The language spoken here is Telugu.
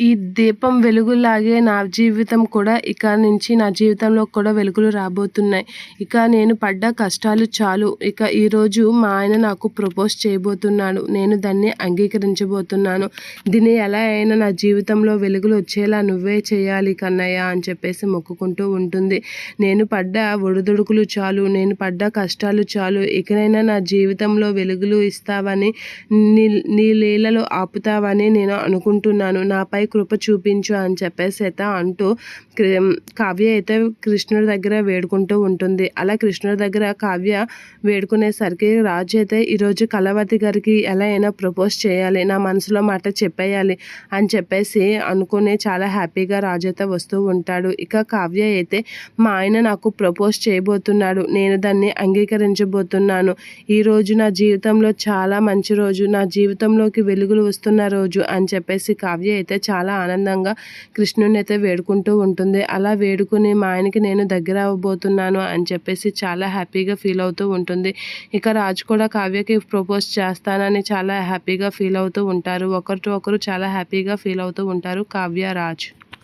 ఈ దీపం వెలుగులాగే నా జీవితం కూడా ఇక నుంచి నా జీవితంలో కూడా వెలుగులు రాబోతున్నాయి. ఇక నేను పడ్డ కష్టాలు చాలు. ఇక ఈరోజు మా ఆయన నాకు ప్రపోజ్ చేయబోతున్నాడు. నేను దాన్ని అంగీకరించబోతున్నాను. దీన్ని ఎలా అయినా నా జీవితంలో వెలుగులు వచ్చేలా నువ్వే చేయాలి కన్నయ్య అని చెప్పేసి మొక్కుకుంటూ ఉంటుంది. నేను పడ్డ ఒడిదుడుకులు చాలు. నేను పడ్డ కష్టాలు చాలు. ఇకనైనా నా జీవితంలో వెలుగులు ఇస్తావని నీ నీ లీలలో ఆపుతావని నేను అనుకుంటున్నాను. నాపై కృప చూపించు అని చెప్పేసి అయితే అంటూ కావ్య అయితే కృష్ణుడి దగ్గర వేడుకుంటూ ఉంటుంది. అలా కృష్ణుడి దగ్గర కావ్య వేడుకునేసరికి రాజు అయితే ఈరోజు కళావతి గారికి ఎలా అయినా ప్రపోజ్ చేయాలి నా మనసులో మాట చెప్పేయాలి అని చెప్పేసి అనుకుని చాలా హ్యాపీగా రాజు అయితే వస్తూ ఉంటాడు. ఇక కావ్య అయితే మా ఆయన నాకు ప్రపోజ్ చేయబోతున్నాడు నేను దాన్ని అంగీకరించబోతున్నాను. ఈరోజు నా జీవితంలో చాలా మంచి రోజు నా జీవితంలోకి వెలుగులు వస్తున్న రోజు అని చెప్పేసి కావ్య అయితే చాలా ఆనందంగా కృష్ణుని అయితే వేడుకుంటూ ఉంటుంది. అలా వేడుకుని మా ఆయనకి నేను దగ్గర అవ్వబోతున్నాను అని చెప్పేసి చాలా హ్యాపీగా ఫీల్ అవుతూ ఉంటుంది. ఇక రాజు కూడా కావ్యకి ప్రపోజ్ చేస్తానని చాలా హ్యాపీగా ఫీల్ అవుతూ ఉంటారు. ఒకరితో ఒకరు చాలా హ్యాపీగా ఫీల్ అవుతూ ఉంటారు కావ్య రాజ్.